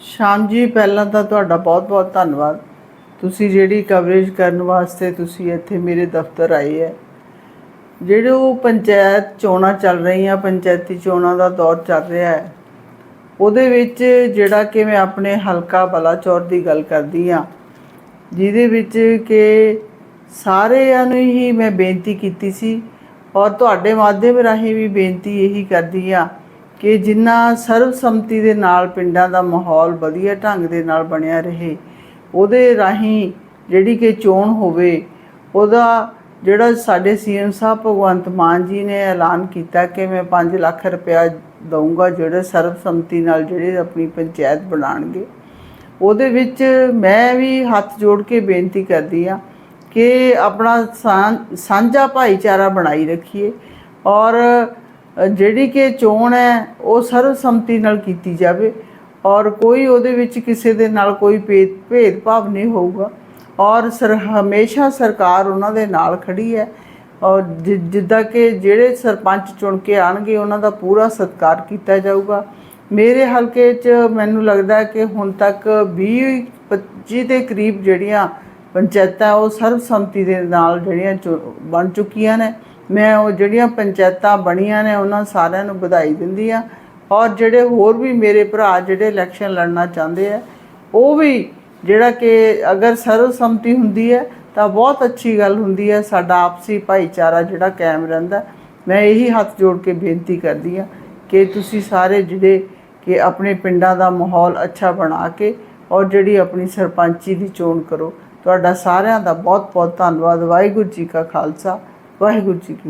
ਸ਼ਾਮ ਜੀ, ਪਹਿਲਾਂ ਤਾਂ ਤੁਹਾਡਾ ਬਹੁਤ-ਬਹੁਤ ਧੰਨਵਾਦ। ਤੁਸੀਂ ਜਿਹੜੀ ਕਵਰੇਜ ਕਰਨ ਵਾਸਤੇ ਤੁਸੀਂ ਇੱਥੇ ਮੇਰੇ ਦਫ਼ਤਰ ਆਏ ਹੈ ਜਿਹੜੇ ਉਹ ਪੰਚਾਇਤ ਚੋਣਾਂ ਚੱਲ ਰਹੀਆਂ, ਪੰਚਾਇਤੀ ਚੋਣਾਂ ਦਾ ਦੌਰ ਚੱਲ ਰਿਹਾ ਹੈ ਉਹਦੇ ਵਿੱਚ ਜਿਹੜਾ ਕਿ ਮੈਂ ਆਪਣੇ ਹਲਕਾ ਬਲਾਚੌਰ ਦੀ ਗੱਲ ਕਰਦੀ ਆ ਜਿਹਦੇ ਵਿੱਚ ਕਿ ਸਾਰਿਆਂ ਨੂੰ ਹੀ ਮੈਂ ਬੇਨਤੀ ਕੀਤੀ ਸੀ ਔਰ ਤੁਹਾਡੇ ਮਾਧਿਅਮ ਰਾਹੀਂ ਵੀ ਬੇਨਤੀ ਇਹੀ ਕਰਦੀ ਆ ਕਿ ਜਿੰਨਾ ਸਰਬਸੰਮਤੀ ਦੇ ਨਾਲ ਪਿੰਡਾਂ ਦਾ ਮਾਹੌਲ ਵਧੀਆ ਢੰਗ ਦੇ ਨਾਲ ਬਣਿਆ ਰਹੇ, ਉਹਦੇ ਰਾਹੀਂ ਜਿਹੜੀ ਕਿ ਚੋਣ ਹੋਵੇ, ਉਹਦਾ ਜਿਹੜਾ ਸਾਡੇ ਸੀਐਮ ਸਾਹਿਬ ਭਗਵੰਤ ਮਾਨ ਜੀ ਨੇ ਐਲਾਨ ਕੀਤਾ ਕਿ ਮੈਂ 5 ਲੱਖ ਰੁਪਇਆ ਦਊਂਗਾ ਜਿਹੜੇ ਸਰਬਸੰਮਤੀ ਨਾਲ ਜਿਹੜੇ ਆਪਣੀ ਪੰਚਾਇਤ ਬਣਾਣਗੇ ਉਹਦੇ ਵਿੱਚ ਮੈਂ ਵੀ ਹੱਥ ਜੋੜ ਕੇ ਬੇਨਤੀ ਕਰਦੀ ਆ ਕਿ ਆਪਣਾ ਸਾਂ- ਸਾਂਝਾ ਭਾਈਚਾਰਾ ਬਣਾਈ ਰੱਖੀਏ ਔਰ ਜਿਹੜੀ ਕਿ ਚੋਣ ਹੈ, ਉਹ ਸਰਬਸੰਮਤੀ ਨਾਲ ਕੀਤੀ ਜਾਵੇ ਔਰ ਕੋਈ ਉਹਦੇ ਵਿੱਚ ਕਿਸੇ ਦੇ ਨਾਲ ਕੋਈ ਭੇਦ ਭੇਦਭਾਵ ਨਹੀਂ ਹੋਊਗਾ ਔਰ ਸਰ ਹਮੇਸ਼ਾ ਸਰਕਾਰ ਉਹਨਾਂ ਦੇ ਨਾਲ ਖੜੀ ਹੈ ਔਰ ਜਿ- ਜਿੱਦਾਂ ਕਿ ਜਿਹੜੇ ਸਰਪੰਚ ਚੁਣ ਕੇ ਆਣਗੇ, ਉਹਨਾਂ ਦਾ ਪੂਰਾ ਸਤਿਕਾਰ ਕੀਤਾ ਜਾਊਗਾ। ਮੇਰੇ ਹਲਕੇ 'ਚ ਮੈਨੂੰ ਲੱਗਦਾ ਕਿ ਹੁਣ ਤੱਕ 20 25 ਦੇ ਕਰੀਬ ਜਿਹੜੀਆਂ ਪੰਚਾਇਤਾਂ, ਉਹ ਸਰਬਸੰਮਤੀ ਦੇ ਨਾਲ ਜਿਹੜੀਆਂ ਚੁ- ਬਣ ਚੁੱਕੀਆਂ ਨੇ। ਮੈਂ ਉਹ ਜਿਹੜੀਆਂ ਪੰਚਾਇਤਾਂ ਬਣੀਆਂ ਨੇ, ਉਹਨਾਂ ਸਾਰਿਆਂ ਨੂੰ ਵਧਾਈ ਦਿੰਦੀ ਆ ਔਰ ਜਿਹੜੇ ਹੋਰ ਵੀ ਮੇਰੇ ਭਰਾ ਜਿਹੜੇ ਇਲੈਕਸ਼ਨ ਲੜਨਾ ਚਾਹੁੰਦੇ ਆ, ਉਹ ਵੀ ਜਿਹੜਾ ਕਿ ਅਗਰ ਸਰਵਸੰਮਤੀ ਹੁੰਦੀ ਹੈ, ਤਾਂ ਬਹੁਤ ਅੱਛੀ ਗੱਲ ਹੁੰਦੀ ਹੈ। ਸਾਡਾ ਆਪਸੀ ਭਾਈਚਾਰਾ ਜਿਹੜਾ ਕਾਇਮ ਰਹਿੰਦਾ ਮੈਂ ਇਹੀ ਹੱਥ ਜੋੜ ਕੇ ਬੇਨਤੀ ਕਰਦੀ ਹਾਂ ਕਿ ਤੁਸੀਂ ਸਾਰੇ ਜਿਹੜੇ ਕਿ ਆਪਣੇ ਪਿੰਡਾਂ ਦਾ ਮਾਹੌਲ ਅੱਛਾ ਬਣਾ ਕੇ ਔਰ ਜਿਹੜੀ ਆਪਣੀ ਸਰਪੰਚੀ ਦੀ ਚੋਣ ਕਰੋ। ਤੁਹਾਡਾ ਸਾਰਿਆਂ ਦਾ ਬਹੁਤ ਬਹੁਤ ਧੰਨਵਾਦ। ਵਾਹਿਗੁਰੂ ਜੀ ਕਾ ਖਾਲਸਾ। ਵਾਹਿਗੁਰੂ ਜੀ ਕੀ